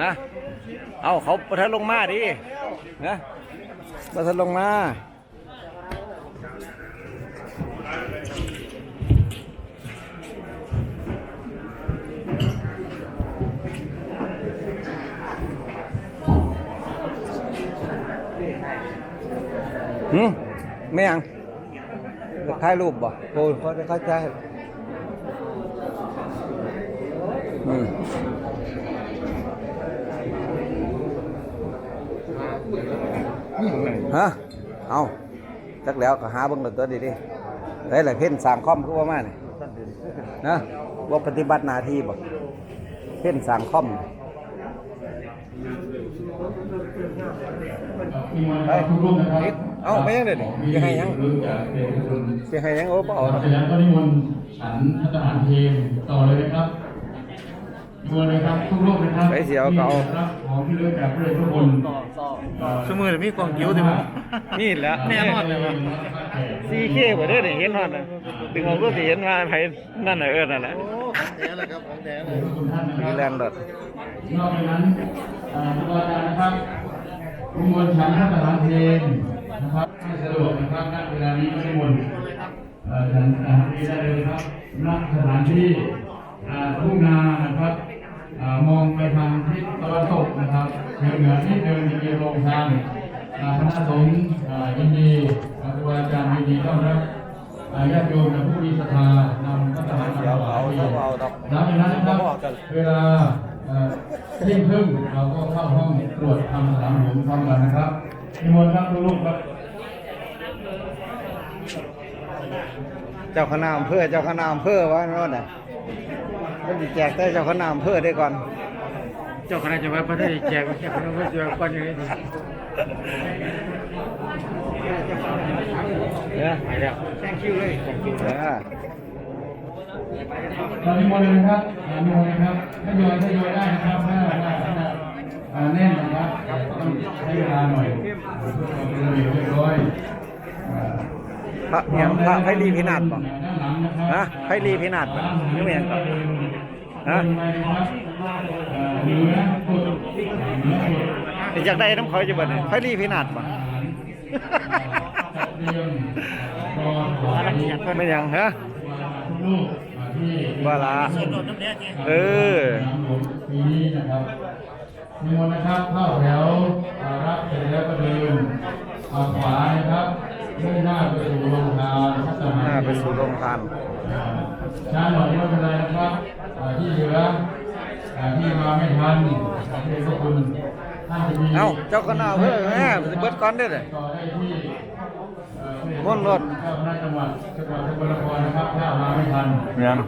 นะเอาเขาประทันลงมาดินะประทันลงมาหืมไม่ยังถ่ายรูปบ่โอ้เขาจะเข้าใจอืม ฮะเอาจักแล้วก็หาเบิ่งแล้วตัวดีดิได้หลายเพ่นสร้างคอมคือว่ามาเนี่ยนะว่าปฏิบัติหน้าที่บ่เพ่นสร้างคอมไปเอาไปยังเด็ดจะให้ยังจะให้ยังโอ้บ่เอาเสร็จแล้วก็นิมนต์ฉันพัฒหารเพลงต่อเลยนะครับ ไปเสียวก็เอาที่รับของที่เลือกจากพระเดชพระคุณสมือมีกองกิ้วดิมั้งนี่แหละแน่นอนเลยว่ะซีเคบ่ได้เห็นฮอดน่ะดึงเอาก็สิเห็นว่าไผนั่นน่ะเอิ้นนั่นแหละของแท้เลยครับของแท้เลยขอบคุณท่านนะคมีรับแรงดดนอกจากนั้นอ่าทุกอาจารย์นะครับนิมนต์ฉันพัฒหารเพลงนะครับให้สะดวกนะครับณเวลานี้ก็นิมนต์เอ่อฉันอาหารเพลงได้เลยครับณสถานที่อ่าทุ่งนานะครับอ่า มองไปทางทิศตะวันตกนะครับเหนือเหนือที่เดินจะมีโรงทานคณะสงฆ์อินดีครูอาจารย์ยินดีต้อนรับอ่าญาติโยมและผู้มีศรัทธานำพระทหารมาถวายเดี๋ยวเอาดอกหลังจากนั้นนะครับเวลาเที่ยงครึ่งเราก็เข้าห้องตรวจทำสามหลวงพร้อมกันนะครับนิมนต์ครับลูกๆครับเจ้าคณะอำเภอเจ้าคณะอำเภอว่าโน่นน่ะ มันสิแจกแต่เจ้าคณะอำเภอได้ก่อน เจ้าคณะจังหวัดประเทศแจกแจกคนละคนเดียวก่อนอย่างนี้ดิเนี่ยไปแล้วแซงคิวเลยแซงคิวเออเรานิมนต์เลยนะครับอ่านิมนต์เลยครับทยอยทยอยได้นะครับถ้าถ้ถ้าอ่าแน่นนะครับต้องใช้เวลาหน่อยเพื่อความเป็นระเบียบเรียบร้อยพระเนี่ยพระไพรีพินาศบ่ด้านะครับฮะไพรีพินาศบ่ะนี่เป็นหยังก่อน ฮะเอ่อเหนือสุดเหนือสุดอยากได้น้ำเขาจะเบิดเนี่ยไพรีพินาศบ่ไม่หยังฮะว่าละเออปีนี้นะครับมีมนต์นะครับเข้าแถวอ่ารับเสร็จแล้วก็เดินเอาขวานะครับมุ่งหน้าไปสู่โรงทานพัฒหน้าไปสู่โรงทานช้าหน่อยไม่เป็นไรนะครับอ่า ที่เหลืออ่าที่มาไม่ทันขอบคุณคุณท่านจะมีเอ้าเจ้าคณะอำเภอแม่เบิดก่อนเด้อเด้อต่อได้ที่เอ่อม่วนรถเจ้าคณะจังหวัดจังหวัดสกลนครนะครับถ้ามาไม่ทันยัง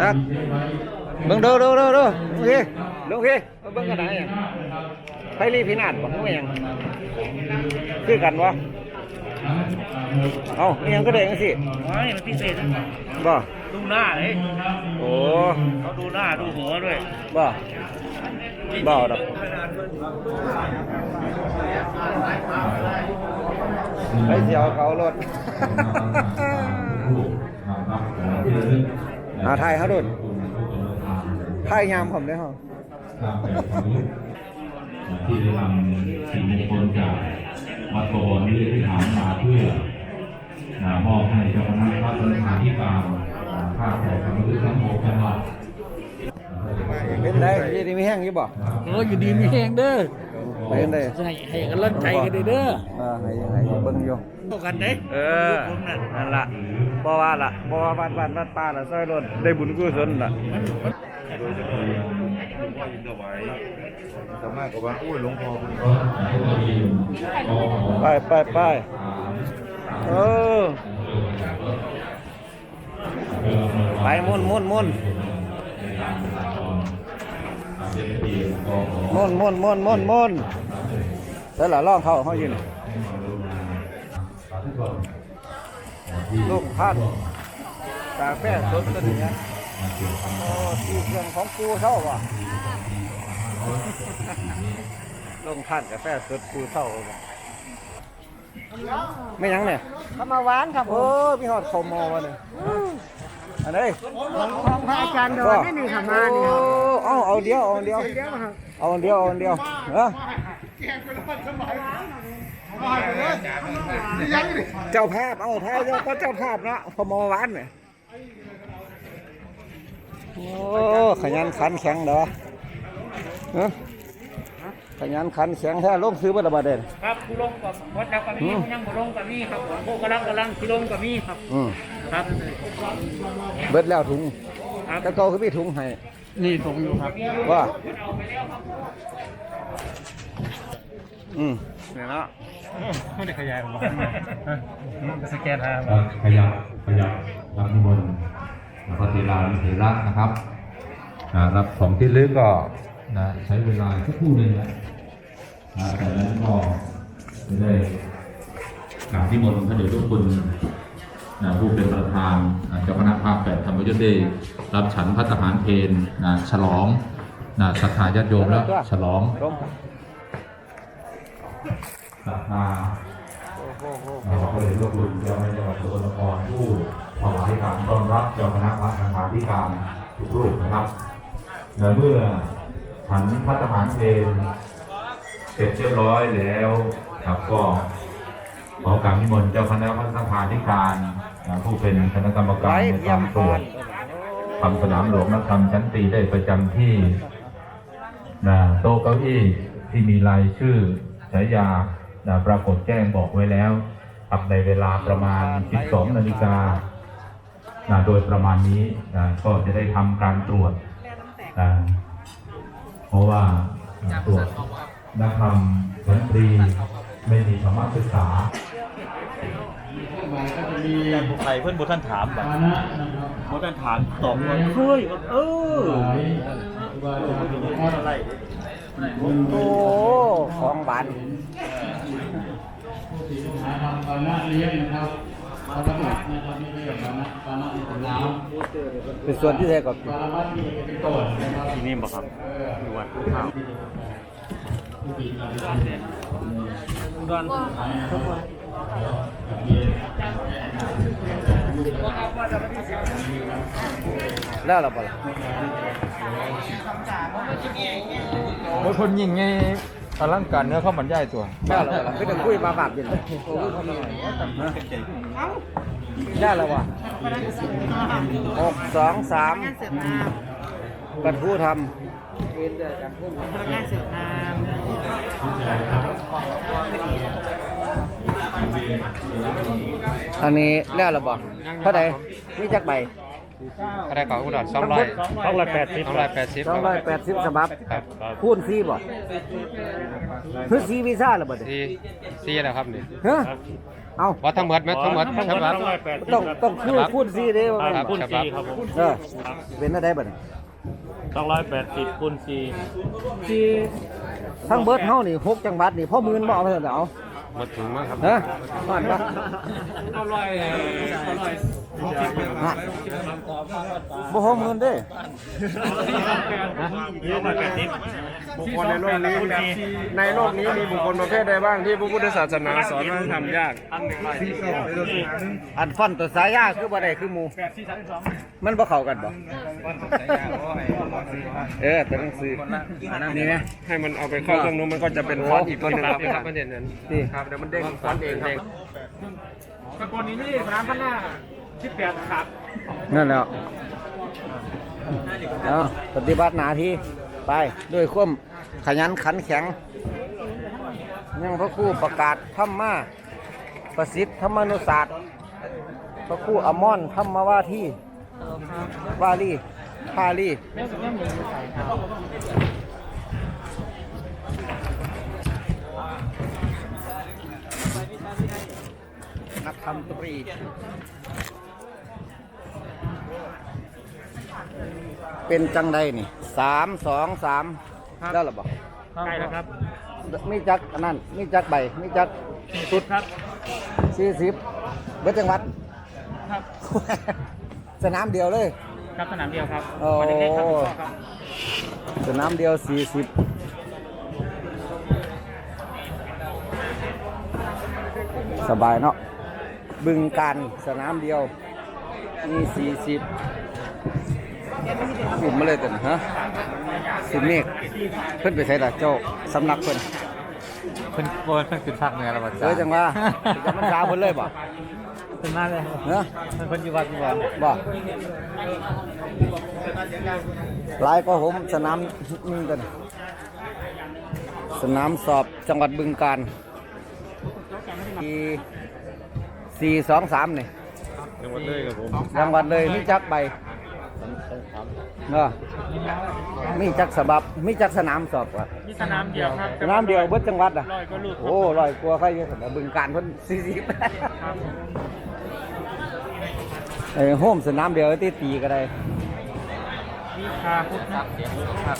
ครับเบิ่งดูดูดูดูลุงพี่ลุงพี่มาเบิ่งกันไหนอะไพรีพินาศบ่ไม่หยังคือกันวะ เอ้าไม่หยังก็ได้จังซี่โอ้ยมันพิเศษนะบ่ดูหน้าเลยโอ้เขาดูหน้าดูหัวด้วยบ่บ่เอาดอกไปเสียวเขารถอาไทยเขาดุนไทยยามผมได้ห้องที่ได้นำสิ่งมงคลจาก วัดบวรนิเวศวิหารมาเพื่อนะมอบให้เจ้าคณะพระสังฆาธิการข้าแต่พระมุขทั้งหกจังหวัดเป็นไรยี่ดีมีแห้งยี่บ่โอ้ยอยู่ดีมีแหงเด้อเป็นไรให้ให้กันลั่นใจกันเด้อเออให้ให้เบิ่งอยู่เท่ากันเด้เออนั่นล่ะบ่ว่าล่ะบ่ว่าบ้านบ้านบ้านป้าล่ะซอยรถได้บุญกุศลล่ะ สามารถกับว่าอุ้ยหลวงพ่อไปไปไปเออไปมุ่นมุ่นมุ่นมุ่นมุ่นมุ่นมุ่นมุ่นแล้วล่ะล่องเขาเขายู่นี่ลูกพันกาแฟสดตัวนี้นะ โอ้ที่เครื่องของกูเท่าว่ะลงพันกาแฟสดกูเท่าว่ะไม่ยังเนี่ยข้าวมาหวานครับผโอ้มมีหอดข้าวหมอวะเนี่ยอันนี้ของพระอาจารย์ดอนนี่นี่ค่ะมาเนี่ยโอ้เอาเอาเดียวเอาเดียวเดี๋ยวครับเอาอันเดียวเอาอันเดียวเออเจ้าภาพเอาท้ายเจ้าก็เจ้าภาพเนาะพอมอหวานเนี่ย โอ้ขยันขันแข็งเด้อเอ้อขยันขันแข็งแท้ลงซื้อบัตรบาเด่นครับผู้ลงกับวัดจักรกับมีผู้ยังบ่ลงกับมีครับผมผู้กำลังกำลังที่ลงกับมีครับอืมครับเบิดแล้วถุงครับแต่เก่าคือพี่ถุงให้นี่ถุงอยู่ครับว่าอืมเนี่ยเนาะไม่ได้ขยายผมสแกนหาเอ่อขยับขยับรับนิ มนต์พระเทรานุเถระนะครับอ่ารับของที่ลึกก็นะใช้เวลาสักครู่หนึ่งนะอ่นั้นก็จะได้กราบที่มนต์พระเดชพระคุณนะผู้เป็นประธานอ่าเจ้าคณะภาคแปดธรรมยุทธ์ได้รับฉันพัฒหารเพลนะฉลองนะศรัทธาญาติโยมแล้วฉลองลงศรัทธาเราก็เลยรวบรวมเจ้าแม่จังหวัดสกลนครผู้ ถวายการต้อนรับเจ้าคณะพระธรรมาธิการทุกรูปนะครับและเมื่อฉันพัฒหารเพลงเสร็จเรียบร้อยแล้วครับก็ขอการนิมนต์เจ้าคณะพระธรรมาธิการผู้เป็นคณะกรรมการในเยี่ยการตรวจนทำสนามหลวงนักธรรมชั้นตีได้ประจำที่นะโต๊ะเก้าอี้ที่มีรายชื่อฉายานะปรากฏแจ้งบอกไว้แล้วครับในเวลาประมาณ 12 นาฬิกา นะโดยประมาณนี้นะก็จะได้ทำการตรวจนะเพราะว่าตรวจนักธรรมชั้นตรีไม่มีธรรมศึกษาก็จะมีใครเพื่อนบุท่านถามฐานะนะครับบุท่านถามตอบว่าเคยเออหลายว่าจะเป็นอะไรโอ้ของหวานผู้ที่หาทำฐานะเลี้ยงนะครับ เป็นส่วนที่แท้ก็ำปาระมัดนี่เป็นต้นนะครับที่นี่บอกครับออมีวัดผู้ที่กานดอนแล้วเราบ่ล่ะโอ้ยคนยิงไง อลังการเนื้อเข้ามันย่ายตัวแล้วเราบ่ล่ะคือจะคุยมาบาปเย็นได้แล้ววะหกสองสามกันผู้ทพนักงานเสริมงานำอันนี้แล้วเราบ่เท่าไหร่มีจักใบ อะไรก่อนอุดรสองร้อยต้องร้อยแปดสิบสองร้อยแปดสิบสองร้อยแปดสิบฉบับครับคูณสี่บ่คือสี่วีซ่าหรือบ่เนี่ยสี่สี่แล้วครับนี่ฮะเอาว่าทั้งหมดไหมทั้งหมดทั้งหมดต้องร้อยแปดสิบต้องต้องคูณคูณสี่เด้อครับคูณสี่ครับผมเออเป็นอะไรบ่เนี่ยต้องร้อยแปดสิบคูณสี่ที่ทั้งเบิร์ดเฮานี่หกจังหวัดนี่พ่อหมื่นบ่เอาไปเถอะเอาห มดถุงมั้งครับฮะผ่านปะเอาร้อยเอาร้อยฮะบ่หกหมื่นเด้ต้องร้อยแปดสิบบุคคลในโลกนี้ในโลกนี้มีบุคคลประเภทใดบ้างที่พระพุทธศาสนาสอนว่าทำยาก อันฟันตัวสายยาคือบ่ได้คือหมู่มันบ่เข้ากันบ่เออตัวหนังสือนี่นะให้มันเอาไปเข้าเครื่องนู้นมันก็จะเป็นฟอนต์อีกตัวหนึงครับครับประเด็นนั้นนี่ครับเดี๋ยวมันเด้งฟอนต์เองครับสกลนี้นี่สามพันห้าสิบแปดครับนั่นแหล้วเอาปฏิบัติหน้าที่ไปด้วยความขยันขันแข็ง ยังพระครูประกาศธรรมาประสิทธิ์ธรรมานุศาสตร์ พระครูอมรธรรมว่าที่วาลีพาลี นักธรรมตรี เป็นจังใดนี่สามสองสามได้หรือเปล่าใกล้แล้วครับมีจักอันนั้นมีจักใบมีจักสุดครับสี่สิบเบิดจังหวัด ครับสนามเดียวเลย ครับสนามเดียวครับโอ้ วันนี้ครับครับสนามเดียวสี่สิบสบายเนาะ บึงการสนามเดียว มีสี่สิบกลุ่มมาเลยแต่ฮะสิเมฆเพิ่นไปใช้ละเจ้าสำนักเพิ่นเพิ่นโกนเพิ่นขึ้นภาคเหนือแล้วบ่เออจังว่าจะมันดาวเพิ่นเลยบ่เพิ่นมาเลยเนาะเพิ่นเพิ่นอยู่วัดอยู่บ่บ่หลายก็ผมสนามนี่กันสนามสอบจังหวัดบึงกาฬที่ สี่สองสามนี่จังหวัดเลยครับผมจังหวัดเลยมีจักใบเนาะมีจักสบับมีจักสนามสอบว่ะมีสนามเดียวครับสนามเดียวเบิดจังหวัดอะร้อยก็ลูกโอ้ร้อยกลัวาใครเยอะแต่บึงการเพิ่นสี่สิบไอ้โฮมสนามเดียวที่ตีก็ได้มีคาพุทธครับ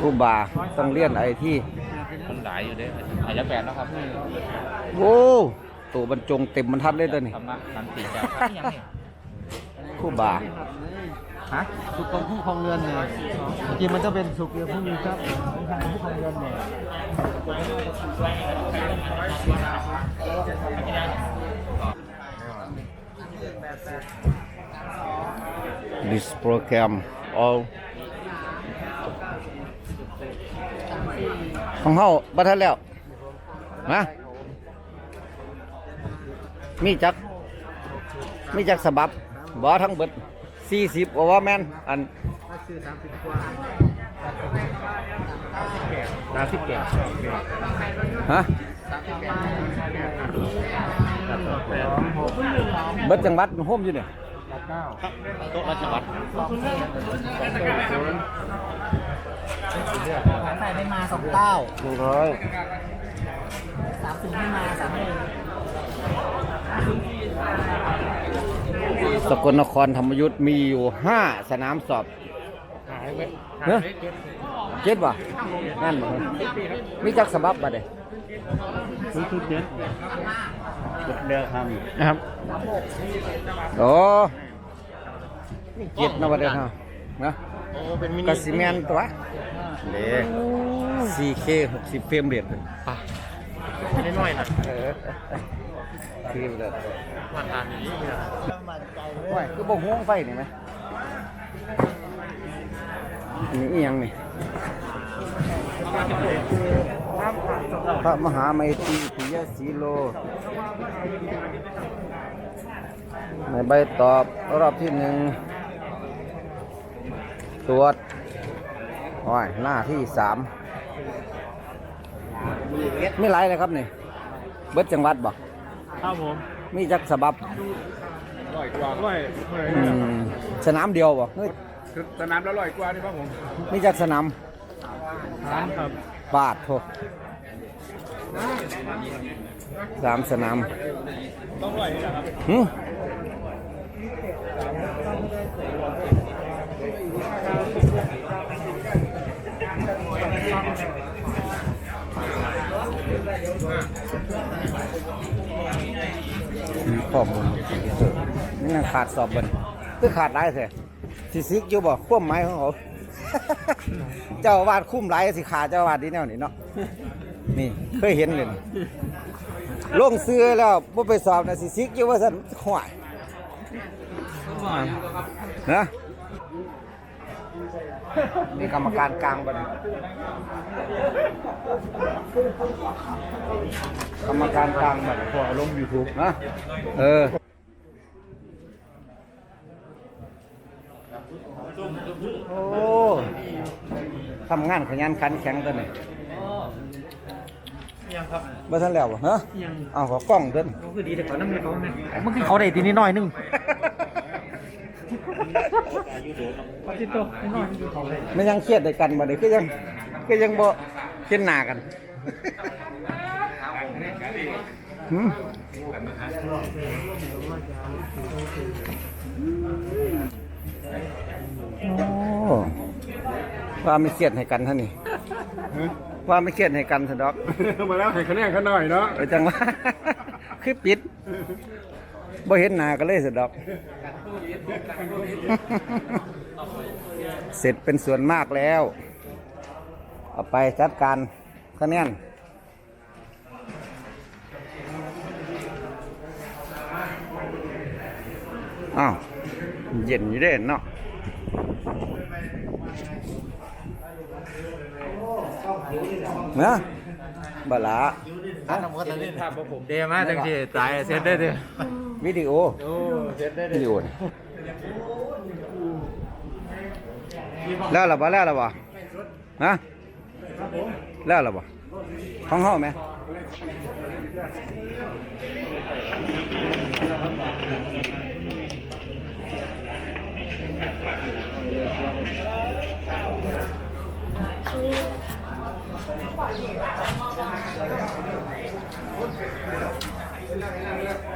ครูบาต้องเรียนไอ้ที่มัน หลายอยู่เด้อายุแปดแล้วครับโอ้ตัวบรรจงเต็มบรรทัดเลยตัวนี้ธรรมะสันติจ้าอย่างนี้ครูบาฮะสุขของผู้ครองเรือนเนี่ยจริงมันจะเป็นสุขเดียวผู้มีทรัพย์ของผู้ครองเรือนเนี่ยดิสโปรแกรม all ของเฮาบัทันแล้วนะมีจัก มีจักสบับบ่ทั้งเบิด40กว่าแม่นอันสามสิบเจ็ดฮะเบิดจังหวัดโฮมอยู่เนี่ยโต๊ะราชวัต รสามแปดไม่มาสองเก้าหนึ่งร้อยสามสี่ไม่มาสามหนึ่งสกลนครธรรมยุทธ์มีอยู่ห้าสนามสอบเนอะเจ็ดบ่นั่นบ่มีจักสบับบ่เด้ทุกทุกเจ็ดเดือครับนะครับโอ้เจ็ดนะบ่เด้เนาะนะโอ้เป็นมิกนิสิแมนตัว เด้ 4K 60 เฟรมเรทนิดหน่อยนะเออคือเลยมาทานนี้นะโอ้ยคือบ่ห่วงไฟนี่ไหมอันนี้อีหยังนี่พระมหาไมตรีปิยสีโล ในใบตอบรอบที่หนึ่งตรวจ โอ้ยหน้าที่สามไม่ไรเลยครับนี่ เบิดจังหวัดบ่ครับผม มีจักสบับร้อยกว่าร้อยอืมสนามเดียวบ่เฮ้ยสนามละร้อยกว่านี่ครับผมมีจักสนามสามครับปาดโทสามสนามต้องร้อยนี่แหละครับ ข้อมูลนี่นั่งขาดสอบบนคือขาดได้แท้สิซิกอยู่บ่ควบไม้ของเขาเจ้าวาดคุ้มไรสิขาดเจ้าวาดดีแนวนี่เนาะนี่เคยเห็นเลยนี่ลงซื้อแล้วบ่ไปสอบนะสิซิกอยู่ว่าซั่นห่วยนะ นี่กรรมการกลางบ่นี่กรรมการกลางบ่นี่พอลง YouTube นะเออโอ้ทำงานขยันขันแข็งตัวนี้ยังครับบ่ทันแล้วบ่ฮะยังเอาขอกล้องเด้นก็คือดีแต่ก่อนน้ำเงินเขาเนี่ยมันคือเขาได้ทีนิดหน่อยนึงปฏิโต ไม่น้อยอยู่เขาเลยมันยังเครียดด้วยกันบ่ได้คือยังคือยังบ่เห็นหน้ากันหืมโอ้ว่าไม่เครียดให้กันท่านนี่ว่าไม่เครียดให้กันซะดอกมาแล้วให้คะแนนเขาหน่อยเนาะเออจังว่าคือปิด บ่เห็นหน้ากันเลยสะดอก เสร็จเป็นส่วนมากแล้ว เอาไปจัดการคะแนนอ้าวเย็นอยู่เด้เนาะนะ บลาอันนั้นก็ต้องเล่นภาพผมเดมาจังสิตายเสร็จได้เด้อวิดีโอโอ้เสร็จได้วิดีโอนี่แล้วหรอบ่แล้วหรอบ่ฮะแล้วหรอบ่ห้องห้องไหม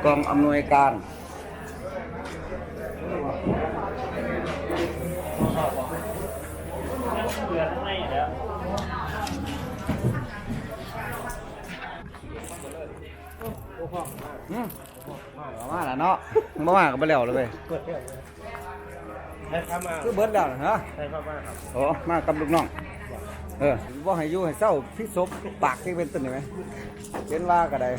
กองอำนวยการอืมมามาแล้วเนาะมามาก็บ่แล้วเลยเว้ยคือเบิดแล้วนะฮะใช่ครับมาครับโอ้มากับลูกน้อง เออว่าให้อยู่ให้เศร้าพิศพปากที่เป็นต้นนี่ไหมเป็นว่าก็ได้